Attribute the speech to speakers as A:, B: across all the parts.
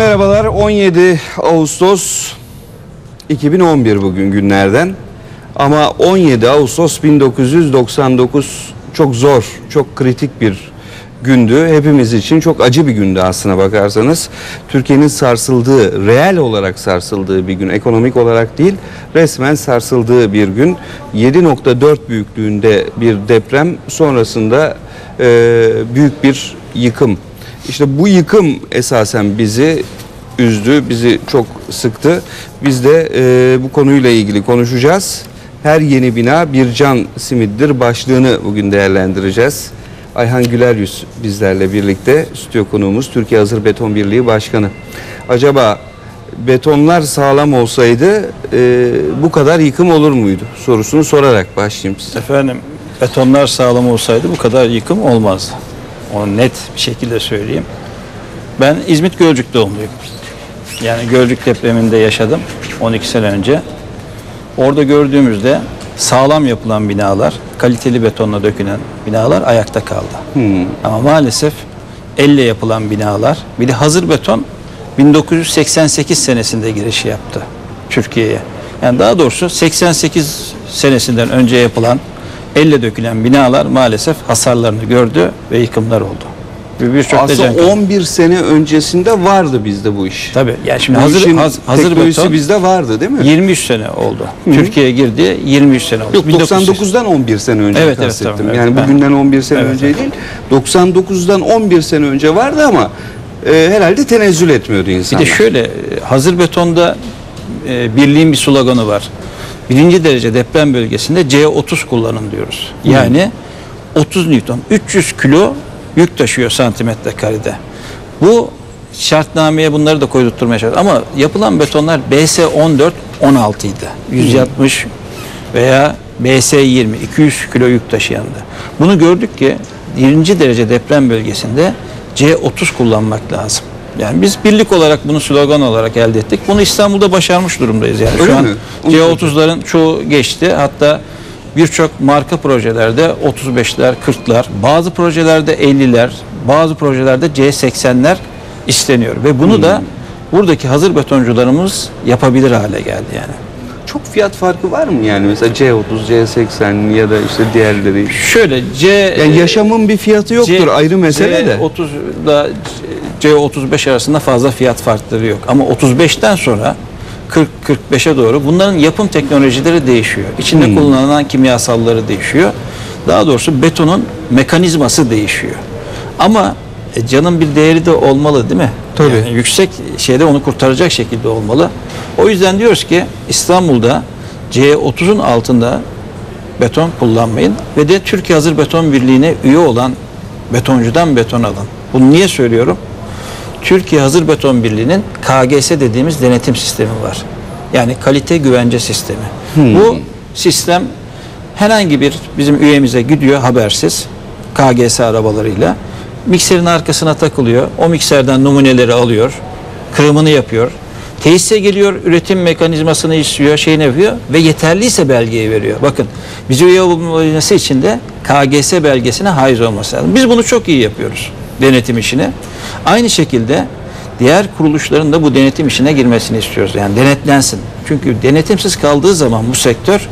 A: Merhabalar 17 Ağustos 2011 bugün günlerden ama 17 Ağustos 1999 çok zor, çok kritik bir gündü. Hepimiz için çok acı bir gündü aslına bakarsanız. Türkiye'nin sarsıldığı, reel olarak sarsıldığı bir gün. Ekonomik olarak değil, resmen sarsıldığı bir gün. 7.4 büyüklüğünde bir deprem sonrasında e, büyük bir yıkım. İşte bu yıkım esasen bizi üzdü, bizi çok sıktı. Biz de e, bu konuyla ilgili konuşacağız. Her yeni bina bir can simiddir başlığını bugün değerlendireceğiz. Ayhan Güler Yüz bizlerle birlikte stüdyo konuğumuz Türkiye Hazır Beton Birliği Başkanı. Acaba betonlar sağlam olsaydı e, bu kadar yıkım olur muydu sorusunu sorarak başlayayım size.
B: Efendim betonlar sağlam olsaydı bu kadar yıkım olmazdı. Onu net bir şekilde söyleyeyim. Ben İzmit Gölcük doğumluyum. Yani Gölcük depreminde yaşadım 12 sene önce. Orada gördüğümüzde sağlam yapılan binalar, kaliteli betonla dökülen binalar ayakta kaldı. Ama maalesef elle yapılan binalar, bir de hazır beton 1988 senesinde giriş yaptı Türkiye'ye. Yani daha doğrusu 88 senesinden önce yapılan elle dökülen binalar maalesef hasarlarını gördü ve yıkımlar oldu. Birçok
A: Aslında
B: kaybı.
A: 11 sene öncesinde vardı bizde bu iş.
B: Tabii yani şimdi
A: Bu
B: hazır, haz- hazır beton
A: bizde vardı değil mi?
B: 23 sene oldu. Türkiye'ye girdi 23 sene oldu.
A: Yok
B: 1900
A: 99'dan 11 sene önce
B: Evet, evet,
A: kastettim.
B: tamam, evet.
A: yani
B: Ben-
A: bugünden 11 sene
B: Evet,
A: önce
B: evet.
A: değil. 99'dan 11 sene önce vardı ama e, herhalde tenezzül etmiyordu
B: Bir
A: insanlar.
B: de şöyle e, hazır betonda e, birliğin bir sloganı var. Birinci derece deprem bölgesinde C30 kullanın diyoruz. Yani 30 Newton 300 kilo yük taşıyor santimetre karede. Bu şartnameye bunları da koydurtturmaya çalışıyor. Ama yapılan betonlar BS 14 16 idi. 160 veya BS 20 200 kilo yük taşıyandı. Bunu gördük ki birinci derece deprem bölgesinde C30 kullanmak lazım. Yani biz birlik olarak bunu slogan olarak elde ettik. Bunu İstanbul'da başarmış durumdayız yani.
A: Öyle
B: Şu an
A: mi? Onu
B: C30'ların çoğu geçti. Hatta birçok marka projelerde 35'ler, 40'lar, bazı projelerde 50'ler, bazı projelerde C80'ler isteniyor ve bunu da buradaki hazır betoncularımız yapabilir hale geldi yani.
A: Çok fiyat farkı var mı yani mesela C30, C80 ya da işte diğerleri?
B: Şöyle C
A: Yani yaşamın bir fiyatı yoktur ayrı mesele de.
B: C30'da C35 arasında fazla fiyat farkları yok. Ama 35'ten sonra 40-45'e doğru bunların yapım teknolojileri değişiyor. İçinde
A: Hmm.
B: kullanılan kimyasalları değişiyor. Daha doğrusu betonun mekanizması değişiyor. Ama e, canın bir değeri de olmalı değil mi?
A: Tabii.
B: Yani yüksek şeyde onu kurtaracak şekilde olmalı. O yüzden diyoruz ki İstanbul'da C30'un altında beton kullanmayın ve de Türkiye Hazır Beton Birliği'ne üye olan betoncudan beton alın. Bunu niye söylüyorum? Türkiye Hazır Beton Birliği'nin KGS dediğimiz denetim sistemi var. Yani kalite güvence sistemi. Bu sistem herhangi bir bizim üyemize gidiyor habersiz KGS arabalarıyla. Mikserin arkasına takılıyor. O mikserden numuneleri alıyor. Kırımını yapıyor. Tesise geliyor, üretim mekanizmasını istiyor, şeyini yapıyor ve yeterliyse belgeyi veriyor. Bakın bize üye olması için de KGS belgesine haiz olması lazım. Biz bunu çok iyi yapıyoruz denetim işini. Aynı şekilde diğer kuruluşların da bu denetim işine girmesini istiyoruz. Yani denetlensin. Çünkü denetimsiz kaldığı zaman bu sektör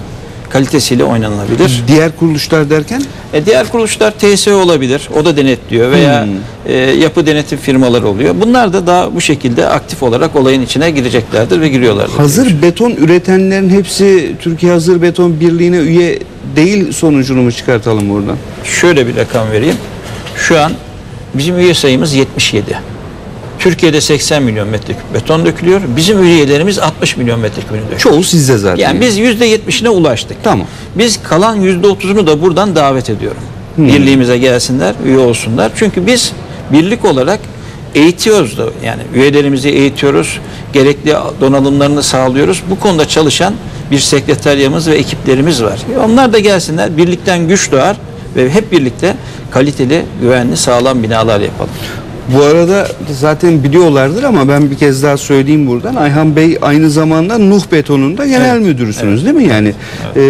B: kalitesiyle oynanılabilir.
A: Diğer kuruluşlar derken?
B: E, diğer kuruluşlar TSE olabilir. O da denetliyor veya
A: Hmm.
B: e, yapı denetim firmaları oluyor. Bunlar da daha bu şekilde aktif olarak olayın içine gireceklerdir ve giriyorlardır.
A: Hazır beton üretenlerin hepsi Türkiye Hazır Beton Birliği'ne üye değil sonucunu mu çıkartalım buradan?
B: Şöyle bir rakam vereyim. Şu an bizim üye sayımız 77. Türkiye'de 80 milyon metreküp beton dökülüyor. Bizim üyelerimiz 60 milyon metreküp dökülüyor.
A: Çoğu sizde zaten.
B: Yani biz %70'ine ulaştık.
A: Tamam.
B: Biz kalan %30'unu da buradan davet ediyorum. Birliğimize gelsinler, üye olsunlar. Çünkü biz birlik olarak eğitiyoruz da yani üyelerimizi eğitiyoruz. Gerekli donanımlarını sağlıyoruz. Bu konuda çalışan bir sekreteryamız ve ekiplerimiz var. Onlar da gelsinler. Birlikten güç doğar ve hep birlikte kaliteli, güvenli, sağlam binalar yapalım.
A: Bu arada zaten biliyorlardır ama ben bir kez daha söyleyeyim buradan. Ayhan Bey aynı zamanda Nuh Beton'un da genel
B: Evet,
A: müdürüsünüz değil mi? Yani eee,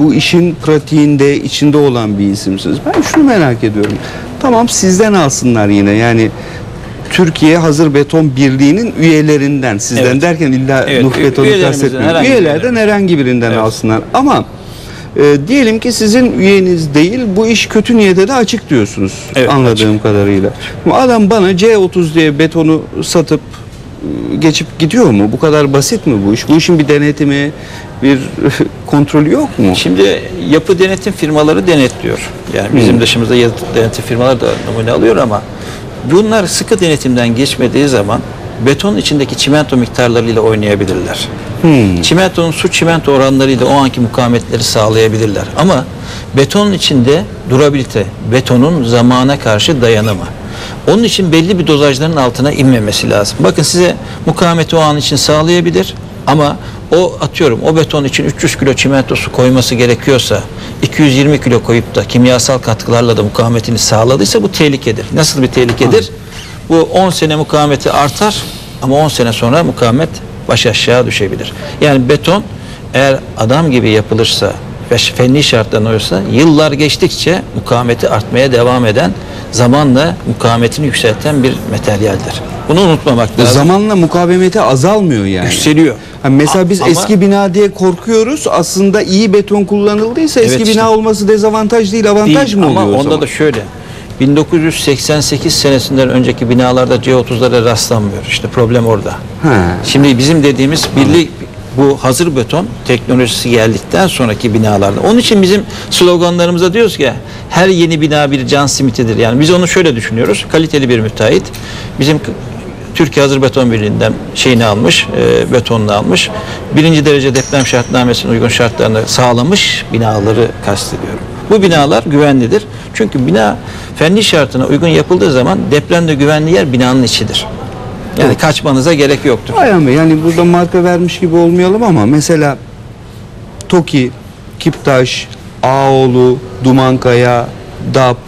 A: bu işin pratiğinde içinde olan bir isimsiniz. Ben şunu merak ediyorum. Tamam sizden alsınlar yine yani Türkiye Hazır Beton Birliği'nin üyelerinden sizden
B: Evet.
A: derken illa
B: Evet,
A: Nuh Beton'u kastetmiyorum. Üyelerden herhangi birinden
B: Evet.
A: alsınlar. Ama e, diyelim ki sizin üyeniz değil bu iş kötü niyete de açık diyorsunuz
B: Evet,
A: anladığım kadarıyla. Şimdi adam bana C30 diye betonu satıp e, geçip gidiyor mu? Bu kadar basit mi bu iş? Bu işin bir denetimi, bir kontrolü yok mu?
B: Şimdi yapı denetim firmaları denetliyor. Yani bizim
A: Hmm.
B: dışımızda denetim firmaları da numune alıyor ama bunlar sıkı denetimden geçmediği zaman beton içindeki çimento miktarlarıyla oynayabilirler.
A: Hmm.
B: Çimentonun su çimento oranlarıyla o anki mukavemetleri sağlayabilirler. Ama betonun içinde durabilite, betonun zamana karşı dayanımı. Onun için belli bir dozajların altına inmemesi lazım. Bakın size mukavemeti o an için sağlayabilir ama o atıyorum o beton için 300 kilo çimento su koyması gerekiyorsa 220 kilo koyup da kimyasal katkılarla da mukavemetini sağladıysa bu tehlikedir. Nasıl bir tehlikedir? Bu 10 sene mukavemeti artar ama 10 sene sonra mukavemet baş aşağı düşebilir. Yani beton eğer adam gibi yapılırsa ve fenli şartlarına uyursa yıllar geçtikçe mukavemeti artmaya devam eden zamanla mukavemetini yükselten bir materyaldir. Bunu unutmamak lazım.
A: Zamanla mukavemeti azalmıyor yani.
B: Yükseliyor.
A: Ha mesela biz
B: Ama-
A: eski bina diye korkuyoruz. Aslında iyi beton kullanıldıysa eski
B: Evet
A: bina
B: işte.
A: olması dezavantaj değil, avantaj
B: Değil.
A: mı
B: Ama
A: oluyor o
B: onda da şöyle 1988 senesinden önceki binalarda C30'lara rastlanmıyor. İşte problem orada.
A: Ha.
B: Şimdi bizim dediğimiz birlik bu hazır beton teknolojisi geldikten sonraki binalarda. Onun için bizim sloganlarımıza diyoruz ki her yeni bina bir can simitidir. Yani biz onu şöyle düşünüyoruz. Kaliteli bir müteahhit bizim Türkiye Hazır Beton Birliği'nden şeyini almış, e, betonunu almış. Birinci derece deprem şartnamesine uygun şartlarını sağlamış binaları kastediyorum. Bu binalar güvenlidir. Çünkü bina fenli şartına uygun yapıldığı zaman depremde güvenli yer binanın içidir. Yani
A: Evet.
B: kaçmanıza gerek yoktur.
A: Ayhan Bey yani burada marka vermiş gibi olmayalım ama mesela TOKİ, Kiptaş, Ağoğlu, Dumankaya, DAP,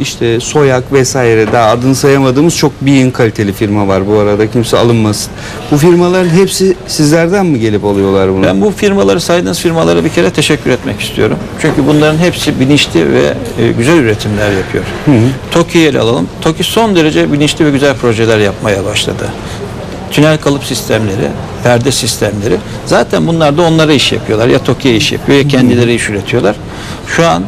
A: işte Soyak vesaire daha adını sayamadığımız çok bir kaliteli firma var bu arada kimse alınmasın. Bu firmaların hepsi sizlerden mi gelip alıyorlar bunu?
B: Ben bu firmaları saydığınız firmalara bir kere teşekkür etmek istiyorum. Çünkü bunların hepsi bilinçli ve e, güzel üretimler yapıyor. TOKİ'yi ele alalım. TOKİ son derece bilinçli ve güzel projeler yapmaya başladı. Tünel kalıp sistemleri, perde sistemleri. Zaten bunlar da onlara iş yapıyorlar. Ya TOKİ'ye iş yapıyor ya kendileri iş üretiyorlar. Şu an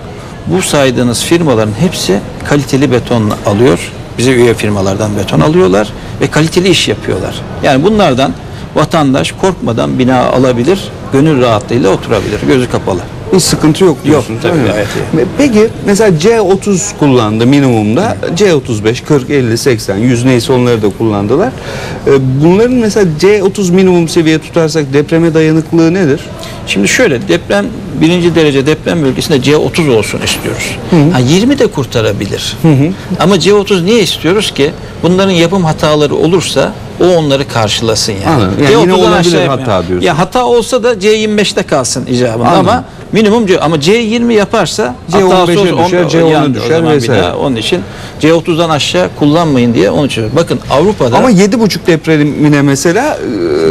B: bu saydığınız firmaların hepsi kaliteli beton alıyor. Bize üye firmalardan beton alıyorlar ve kaliteli iş yapıyorlar. Yani bunlardan vatandaş korkmadan bina alabilir, gönül rahatlığıyla oturabilir, gözü kapalı.
A: Bir sıkıntı yok diyorsunuz
B: tabii,
A: değil mi?
B: gayet iyi.
A: Peki mesela C30 kullandı minimumda. C35, 40, 50, 80, 100 neyse onları da kullandılar. Ee, Bunların mesela C30 minimum seviye tutarsak depreme dayanıklılığı nedir?
B: Şimdi şöyle deprem birinci derece deprem bölgesinde C30 olsun istiyoruz. Ha, 20 de kurtarabilir. Ama C30 niye istiyoruz ki? Bunların yapım hataları olursa o onları karşılasın yani.
A: Anladım. Yani yine
B: C30'dan
A: olabilir
B: aşağı
A: hata
B: yapmayalım.
A: diyorsun.
B: Ya hata olsa da C25'te kalsın icabında
A: Anladım.
B: ama minimum C ama C20 yaparsa
A: C15'e
B: hatası olsa
A: düşer,
B: on-
A: C10'a
B: yandı o
A: düşer vesaire.
B: bina. Onun için C30'dan aşağı kullanmayın diye onun için. Bakın Avrupa'da
A: Ama 7,5 depremine mesela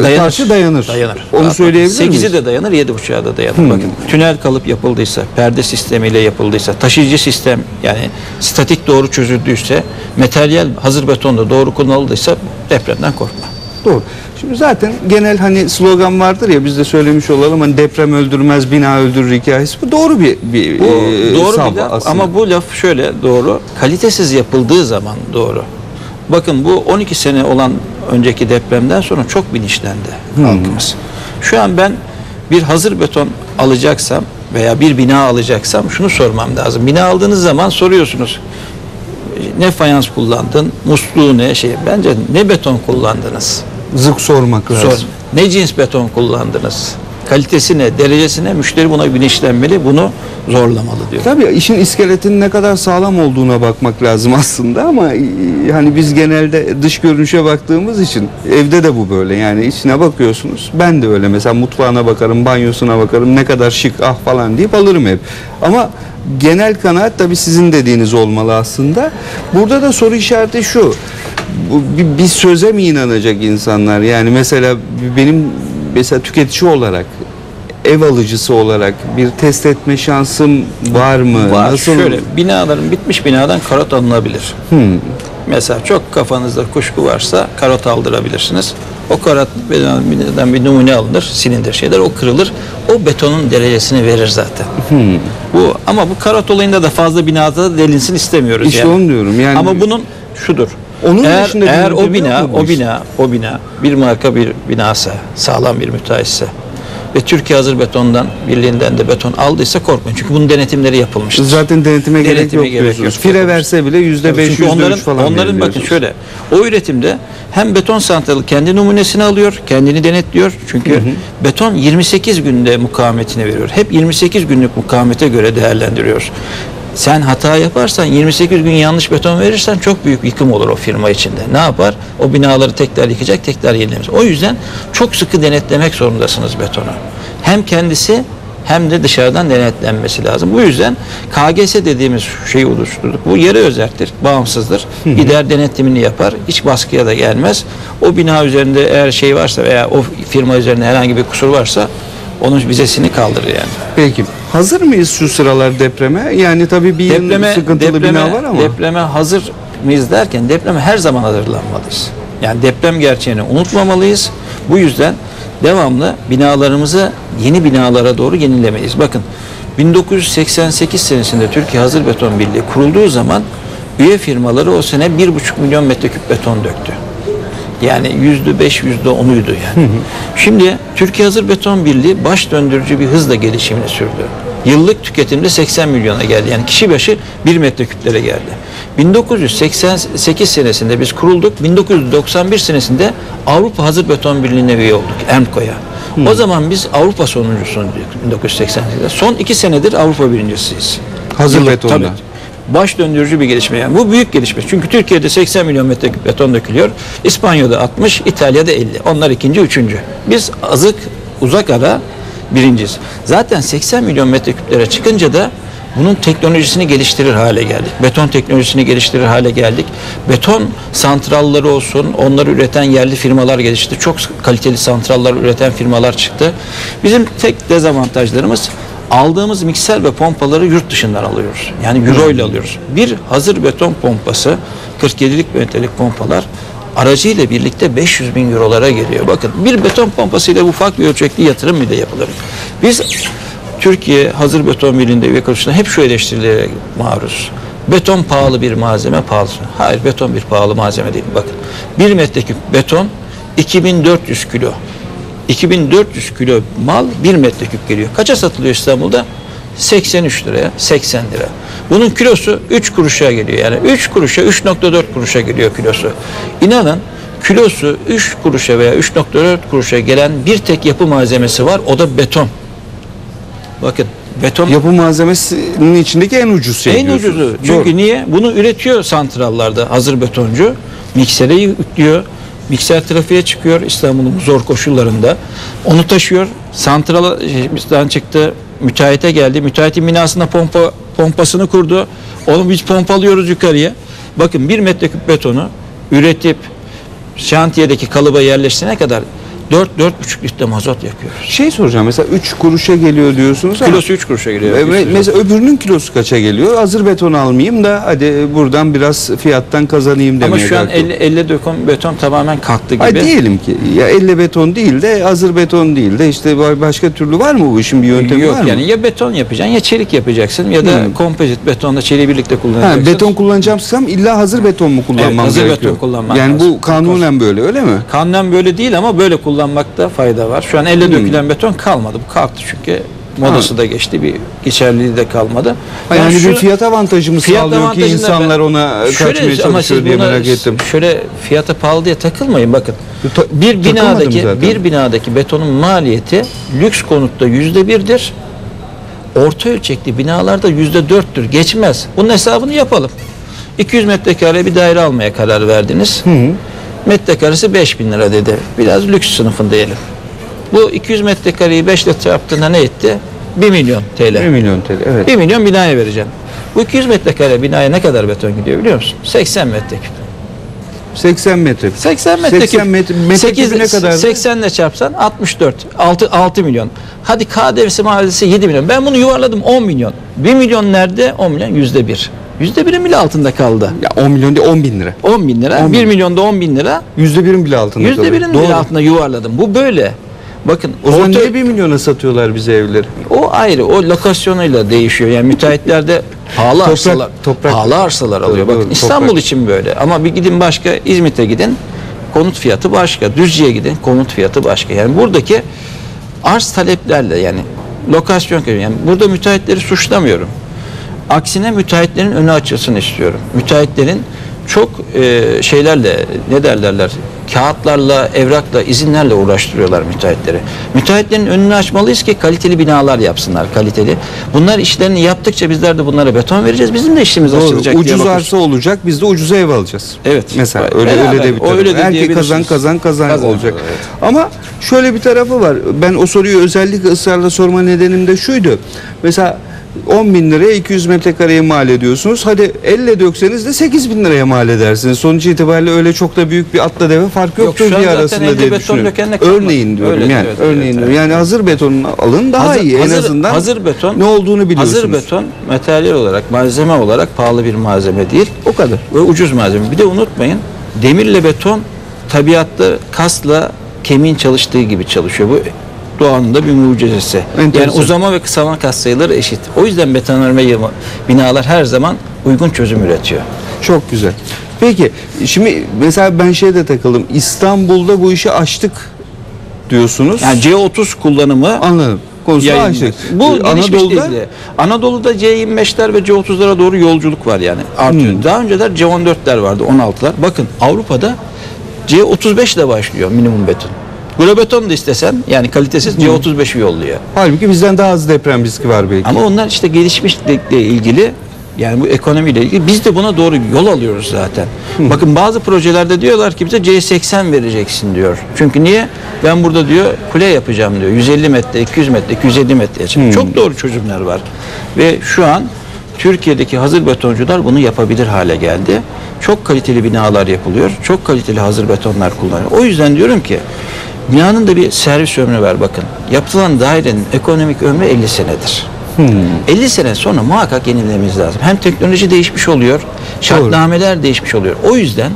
A: e, karşı dayanır.
B: Dayanır.
A: Onu söyleyebilir miyiz?
B: 8'i de dayanır, 7.5'a da dayanır.
A: Hmm.
B: Bakın tünel kalıp yapıldıysa, perde sistemiyle yapıldıysa, taşıyıcı sistem yani statik doğru çözüldüyse, materyal hazır betonda doğru kullanıldıysa depremden korkma.
A: Doğru. Şimdi zaten genel hani slogan vardır ya biz de söylemiş olalım hani deprem öldürmez bina öldürür hikayesi. Bu doğru bir, bir
B: Bu
A: e,
B: doğru bir laf
A: aslında.
B: ama bu laf şöyle doğru. Kalitesiz yapıldığı zaman doğru. Bakın bu 12 sene olan önceki depremden sonra çok bilinçlendi halkımız. Şu an ben bir hazır beton alacaksam veya bir bina alacaksam şunu sormam lazım. Bina aldığınız zaman soruyorsunuz. Ne fayans kullandın, musluğu ne şey. Bence ne beton kullandınız?
A: zık sormak lazım.
B: Sor. Ne cins beton kullandınız? Kalitesi ne, derecesi ne? Müşteri buna bilinçlenmeli, bunu zorlamalı diyor.
A: Tabii işin iskeletinin ne kadar sağlam olduğuna bakmak lazım aslında ama hani biz genelde dış görünüşe baktığımız için evde de bu böyle yani içine bakıyorsunuz. Ben de öyle mesela mutfağına bakarım, banyosuna bakarım ne kadar şık ah falan deyip alırım hep. Ama genel kanaat tabii sizin dediğiniz olmalı aslında. Burada da soru işareti şu. Bir, bir söze mi inanacak insanlar? Yani mesela benim mesela tüketici olarak ev alıcısı olarak bir test etme şansım var mı?
B: Var.
A: Nasıl?
B: Şöyle binaların bitmiş binadan karot alınabilir.
A: Hmm.
B: Mesela çok kafanızda kuşku varsa karot aldırabilirsiniz. O karotdan bir numune alınır, silindir şeyler, o kırılır. O betonun derecesini verir zaten. Bu ama bu karot olayında da fazla binada da delinsin istemiyoruz
A: İşte
B: yani.
A: onu diyorum. Yani
B: Ama bunun şudur.
A: Onun
B: eğer,
A: dışında
B: eğer o bina, o bina, o bina bir marka bir binasa, sağlam bir müteahhitse ve Türkiye Hazır Beton'dan birliğinden de beton aldıysa korkmayın. Çünkü bunun denetimleri yapılmıştır.
A: zaten denetime, gerek
B: Denetime
A: yok
B: gerek
A: diyorsunuz.
B: yok.
A: Fire verse bile yüzde beş, yüzde
B: onların,
A: falan
B: onların bakın şöyle o üretimde hem beton santralı kendi numunesini alıyor, kendini denetliyor. Çünkü beton 28 günde mukavemetini veriyor. Hep 28 günlük mukavemete göre değerlendiriyor. Sen hata yaparsan 28 gün yanlış beton verirsen çok büyük yıkım olur o firma içinde. Ne yapar? O binaları tekrar yıkacak, tekrar yenilemez. O yüzden çok sıkı denetlemek zorundasınız betonu. Hem kendisi hem de dışarıdan denetlenmesi lazım. Bu yüzden KGS dediğimiz şeyi oluşturduk. Bu yarı özeldir, bağımsızdır. Gider denetimini yapar, hiç baskıya da gelmez. O bina üzerinde eğer şey varsa veya o firma üzerinde herhangi bir kusur varsa onun vizesini kaldırır yani.
A: Peki. Hazır mıyız şu sıralar depreme? Yani tabii bir
B: Depreme,
A: sıkıntılı
B: depreme,
A: bina var ama.
B: depreme hazır mıyız derken depreme her zaman hazırlanmalıyız. Yani deprem gerçeğini unutmamalıyız. Bu yüzden devamlı binalarımızı yeni binalara doğru yenilemeliyiz. Bakın 1988 senesinde Türkiye Hazır Beton Birliği kurulduğu zaman üye firmaları o sene 1,5 milyon metreküp beton döktü. Yani yüzde beş, yüzde onuydu yani. Şimdi Türkiye Hazır Beton Birliği baş döndürücü bir hızla gelişimini sürdü. Yıllık tüketimde 80 milyona geldi. Yani kişi başı 1 metreküplere geldi. 1988 senesinde biz kurulduk. 1991 senesinde Avrupa Hazır Beton Birliği'ne üye olduk. EMKO'ya. O zaman biz Avrupa sonuncusuyuz 1988'de. Son iki senedir Avrupa birincisiyiz.
A: Hazır
B: Yıllık,
A: betonda.
B: tabii baş döndürücü bir gelişme. Yani bu büyük gelişme. Çünkü Türkiye'de 80 milyon metreküp beton dökülüyor. İspanya'da 60, İtalya'da 50. Onlar ikinci, üçüncü. Biz azık, uzak ara birinciyiz. Zaten 80 milyon metreküplere çıkınca da bunun teknolojisini geliştirir hale geldik. Beton teknolojisini geliştirir hale geldik. Beton santralları olsun, onları üreten yerli firmalar gelişti. Çok kaliteli santrallar üreten firmalar çıktı. Bizim tek dezavantajlarımız aldığımız mikser ve pompaları yurt dışından alıyoruz. Yani euro ile alıyoruz. Bir hazır beton pompası 47'lik metrelik pompalar aracıyla birlikte 500 bin eurolara geliyor. Bakın bir beton pompasıyla ufak bir ölçekli yatırım bile yapılır. Biz Türkiye Hazır Beton Birliği'nde üye kuruluşunda hep şu eleştirilere maruz. Beton pahalı bir malzeme pahalı. Hayır beton bir pahalı malzeme değil. Bakın bir metreküp beton 2400 kilo. 2400 kilo mal 1 metreküp geliyor. Kaça satılıyor İstanbul'da? 83 liraya, 80 lira. Bunun kilosu 3 kuruşa geliyor. Yani 3 kuruşa, 3.4 kuruşa geliyor kilosu. İnanın kilosu 3 kuruşa veya 3.4 kuruşa gelen bir tek yapı malzemesi var. O da beton. Bakın beton
A: Yapı malzemesinin içindeki en ucuz şey
B: en
A: diyorsunuz.
B: ucuzu. Çünkü
A: Doğru.
B: niye? Bunu üretiyor santrallarda hazır betoncu. Miksere yüklüyor. Mikser trafiğe çıkıyor İstanbul'un bu zor koşullarında. Onu taşıyor. Şey, bizden çıktı. Müteahhite geldi. Müteahhitin binasında pompa pompasını kurdu. Onu biz pompalıyoruz yukarıya. Bakın bir metreküp betonu üretip şantiyedeki kalıba yerleştirene kadar 4-4,5 litre mazot yakıyoruz.
A: Şey soracağım mesela 3 kuruşa geliyor diyorsunuz ama.
B: Kilosu 3 kuruşa geliyor.
A: Ve mesela öbürünün kilosu kaça geliyor? Hazır beton almayayım da hadi buradan biraz fiyattan kazanayım demeye
B: Ama şu an
A: kalkıyor.
B: 50, 50 beton, beton tamamen kalktı gibi.
A: Ay diyelim ki ya elle beton değil de hazır beton değil de işte ba- başka türlü var mı bu işin bir yöntemi
B: Yok
A: var mı?
B: yani ya beton yapacaksın ya çelik yapacaksın ya da
A: Hmm.
B: kompozit betonla çeliği birlikte
A: Ha,
B: kullanacaksın.
A: beton kullanacağımsam illa hazır beton mu kullanmam
B: Evet, hazır
A: gerekiyor?
B: beton kullanman
A: Yani
B: lazım.
A: bu kanunen böyle öyle mi?
B: Kanunen böyle değil ama böyle kullanmakta fayda var. Şu an elle
A: Hmm.
B: dökülen beton kalmadı. Bu kalktı çünkü modası da geçti. Bir geçerliliği de kalmadı.
A: Ha, yani
B: Ben
A: bir
B: şu-
A: fiyat avantajı mı
B: fiyat
A: sağlıyor ki insanlar
B: ben-
A: ona
B: Şöyle,
A: kaçmaya çalışıyor diye merak ettim.
B: Şöyle fiyata pahalı diye takılmayın bakın.
A: Ta-
B: Bir binadaki
A: zaten.
B: bir binadaki betonun maliyeti lüks konutta yüzde birdir. Orta ölçekli binalarda yüzde dörttür. Geçmez. Bunun hesabını yapalım. 200 metrekare bir daire almaya karar verdiniz. Metrekaresi 5000 lira dedi. Biraz lüks sınıfın diyelim. Bu 200 metrekareyi 5 ile çarptığında ne etti? 1 milyon TL.
A: 1 milyon TL evet.
B: 1 milyon binaya vereceğim. Bu 200 metrekare binaya ne kadar beton gidiyor biliyor musun? 80 metreküp.
A: 80 metre.
B: 80 metreküp.
A: 80 metre, metreküpü ne kadar?
B: 80 ile çarpsan 64. 6, 6 milyon. Hadi KDV'si maliyeti 7 milyon. Ben bunu yuvarladım 10 milyon. 1 milyon nerede? 10 milyon yüzde bir. Yüzde birin bile altında kaldı.
A: Ya 10 milyon değil 10 bin lira.
B: 10 bin lira,
A: 10
B: 1
A: bin.
B: milyonda 10 bin lira,
A: Yüzde birin bile altında
B: yüzde birin bile altında yuvarladım. Bu böyle. Bakın
A: O zaman niye 1 milyona satıyorlar bize evleri?
B: o ayrı, o lokasyonuyla değişiyor. Yani müteahhitlerde pahalı
A: Toprak-
B: arsalar,
A: toprak-
B: pahalı arsalar alıyor.
A: Doğru,
B: Bakın
A: doğru,
B: İstanbul
A: toprak.
B: için böyle. Ama bir gidin başka İzmit'e gidin, konut fiyatı başka. Düzce'ye gidin, konut fiyatı başka. Yani buradaki arz taleplerle yani lokasyon yani burada müteahhitleri suçlamıyorum. Aksine müteahhitlerin önü açılsın istiyorum. Müteahhitlerin çok e, şeylerle ne derlerler kağıtlarla, evrakla, izinlerle uğraştırıyorlar müteahhitleri. Müteahhitlerin önünü açmalıyız ki kaliteli binalar yapsınlar, kaliteli. Bunlar işlerini yaptıkça bizler de bunlara beton vereceğiz. Bizim de işimiz açılacak
A: Doğru.
B: diye
A: Ucuz arsa olacak biz de ucuza ev alacağız.
B: Evet.
A: Mesela
B: Beraber.
A: öyle öyle de bir tarafı.
B: öyle de
A: kazan kazan kazan,
B: Kazan,
A: olacak.
B: evet.
A: Ama şöyle bir tarafı var. Ben o soruyu özellikle ısrarla sorma nedenim de şuydu. Mesela 10 bin liraya 200 metrekareye mal ediyorsunuz. Hadi elle dökseniz de 8 bin liraya mal edersiniz. Sonuç itibariyle öyle çok da büyük bir atla deve fark
B: Yok,
A: yoktur
B: an
A: diye arasında diye düşünüyorum. Örneğin diyorum
B: Öyle,
A: yani.
B: evet,
A: örneğin
B: evet,
A: diyorum. Yani hazır betonunu alın daha
B: Hazır-
A: iyi en
B: hazır-
A: azından.
B: hazır beton-
A: ne olduğunu biliyorsunuz.
B: Hazır beton materyal olarak, malzeme olarak pahalı bir malzeme değil.
A: O kadar.
B: Ve ucuz malzeme. Bir de unutmayın demirle beton tabiatta kasla kemiğin çalıştığı gibi çalışıyor. Bu doğanın da bir mucizesi.
A: Enteresan.
B: Yani uzama ve kısalma kas sayıları eşit. O yüzden betonarme binalar her zaman uygun çözüm üretiyor.
A: Çok güzel. Peki şimdi mesela ben şeyde takıldım. İstanbul'da bu işi açtık diyorsunuz.
B: Yani C30 kullanımı
A: Anladım. Konusunu
B: yayılmış.
A: açtık.
B: Bu
A: Anadolu'da.
B: Anadolu'da C25'ler ve C30'lara doğru yolculuk var yani artıyor.
A: Hmm.
B: Daha önceler C14'ler vardı 16'lar. Bakın Avrupa'da C35 ile başlıyor minimum beton. Globeton da istesen yani kalitesiz
A: Hmm.
B: C35'i yolluyor.
A: halbuki bizden daha az deprem riski var belki.
B: Ama onlar işte gelişmişlikle ilgili yani bu ekonomiyle ilgili biz de buna doğru yol alıyoruz zaten. Bakın bazı projelerde diyorlar ki bize C80 vereceksin diyor. Çünkü niye? Ben burada diyor kule yapacağım diyor. 150 metre, 200 metre, 250 metre. yapacağım. Çok doğru çözümler var. Ve şu an Türkiye'deki hazır betoncular bunu yapabilir hale geldi. Çok kaliteli binalar yapılıyor. Çok kaliteli hazır betonlar kullanılıyor. O yüzden diyorum ki binanın da bir servis ömrü var bakın. Yapılan dairenin ekonomik ömrü 50 senedir. 50 sene sonra muhakkak yenilememiz lazım. Hem teknoloji değişmiş oluyor, şartnameler değişmiş oluyor. O yüzden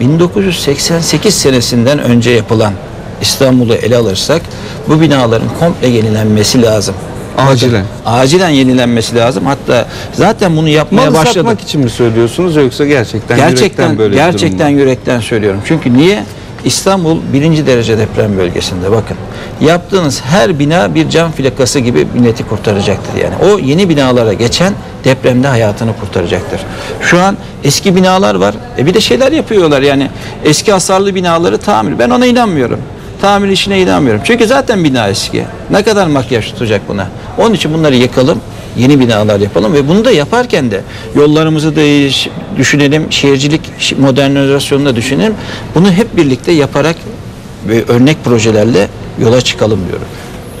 B: 1988 senesinden önce yapılan İstanbul'u ele alırsak bu binaların komple yenilenmesi lazım.
A: Acilen.
B: Acilen yenilenmesi lazım. Hatta zaten bunu yapmaya
A: Malı
B: başladı.
A: satmak için mi söylüyorsunuz yoksa gerçekten
B: Gerçekten
A: yürekten böyle
B: gerçekten yürekten söylüyorum. Çünkü niye? İstanbul birinci derece deprem bölgesinde bakın. Yaptığınız her bina bir can filakası gibi milleti kurtaracaktır yani. O yeni binalara geçen depremde hayatını kurtaracaktır. Şu an eski binalar var. E bir de şeyler yapıyorlar yani eski hasarlı binaları tamir. Ben ona inanmıyorum. Tamir işine inanmıyorum. Çünkü zaten bina eski. Ne kadar makyaj tutacak buna? Onun için bunları yıkalım yeni binalar yapalım ve bunu da yaparken de yollarımızı da düşünelim, şehircilik modernizasyonunu da düşünelim. Bunu hep birlikte yaparak ve örnek projelerle yola çıkalım diyorum.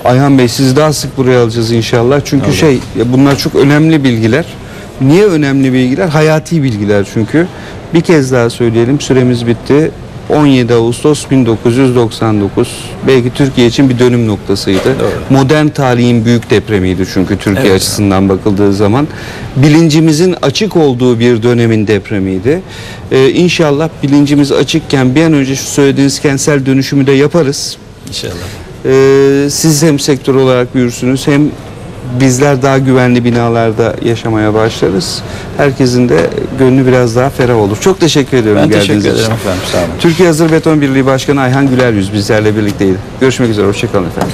A: Ayhan Bey sizi daha sık buraya alacağız inşallah. Çünkü şey ya bunlar çok önemli bilgiler. Niye önemli bilgiler? Hayati bilgiler çünkü. Bir kez daha söyleyelim süremiz bitti. 17 Ağustos 1999 belki Türkiye için bir dönüm noktasıydı.
B: Doğru.
A: Modern tarihin büyük depremiydi çünkü Türkiye
B: Evet.
A: açısından bakıldığı zaman. Bilincimizin açık olduğu bir dönemin depremiydi. Ee, inşallah bilincimiz açıkken bir an önce şu söylediğiniz kentsel dönüşümü de yaparız.
B: İnşallah.
A: Ee, siz hem sektör olarak büyürsünüz hem bizler daha güvenli binalarda yaşamaya başlarız. Herkesin de gönlü biraz daha ferah olur. Çok teşekkür ediyorum
B: Ben
A: geldiğiniz
B: teşekkür
A: için.
B: ederim efendim. Sağ olun.
A: Türkiye Hazır Beton Birliği Başkanı Ayhan Güler Yüz bizlerle birlikteydi. Görüşmek üzere. Hoşçakalın efendim.